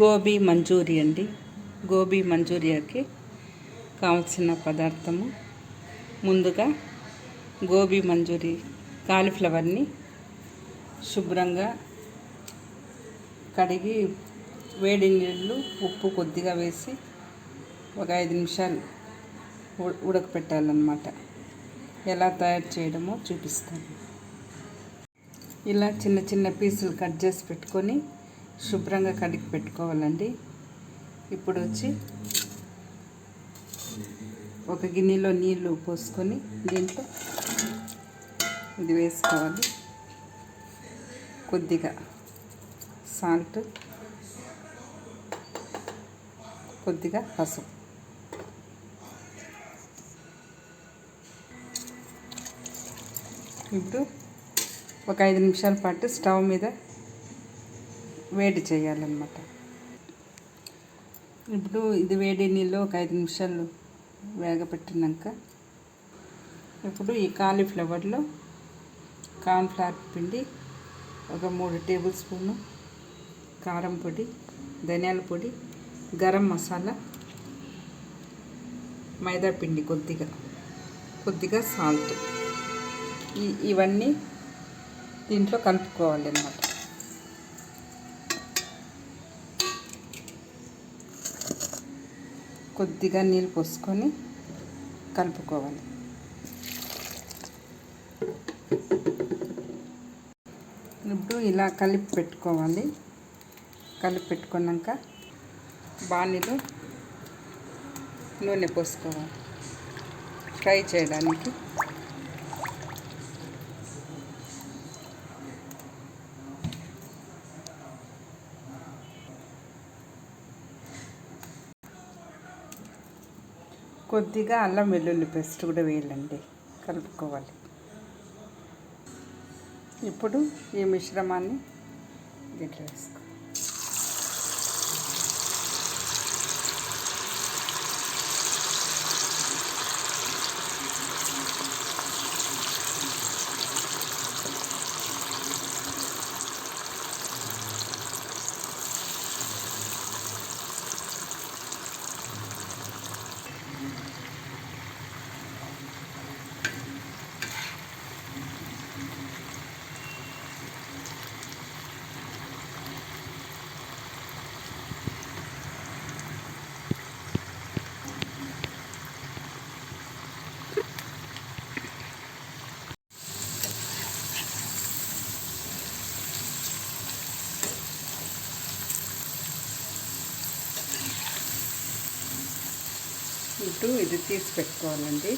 గోబీ మంచూరి అండి. గోబీ మంచూరియాకి కావలసిన పదార్థము. ముందుగా గోబీ మంచూరి కాలీఫ్లవర్ని శుభ్రంగా కడిగి వేడి నీళ్ళు ఉప్పు కొద్దిగా వేసి ఒక ఐదు నిమిషాలు ఉ- ఉడకపెట్టాలన్నమాట. ఎలా తయారు చేయడమో చూపిస్తాను. ఇలా చిన్న చిన్న పీసులు కట్ చేసి పెట్టుకొని శుభ్రంగా కడిగి పెట్టుకోవాలండి. ఇప్పుడు వచ్చి ఒక గిన్నెలో నీళ్ళు పోసుకొని దీంట్లో ఇది వేసుకోవాలి. కొద్దిగా సాల్ట్ కొద్దిగా పసుపు. ఇప్పుడు ఒక ఐదు నిమిషాల పాటు స్టవ్ మీద వేడి చేయాలన్నమాట. ఇప్పుడు ఇది వేడి నీళ్ళు ఒక ఐదు నిమిషాలు వేగపెట్టినాక ఇప్పుడు ఈ కాలీఫ్లవర్లో కార్న్ఫ్లవర్ పిండి ఒక మూడు టేబుల్ స్పూను కారం పొడి ధనియాల పొడి గరం మసాలా మైదా పిండి కొద్దిగా కొద్దిగా సాల్ట్. ఇవన్నీ దీంట్లో కలుపుకోవాలి అన్నమాట కొద్దిగా నీళ్ళు పోసుకొని కలుపుకోవాలి. ఇప్పుడు ఇలా కలిపి పెట్టుకోవాలి. కలిపి పెట్టుకున్నాక బాణీలో నూనె పోసుకోవాలి. ఫ్రై చేయడానికి కొద్దిగా అల్లం వెల్లుల్లి పేస్ట్ కూడా వేయాలండి కలుపుకోవాలి. ఇప్పుడు ఈ మిశ్రమాన్ని దీంట్లో వేసుకోవాలి ఇటు ఇది తీసి పెట్టుకోవాలండి.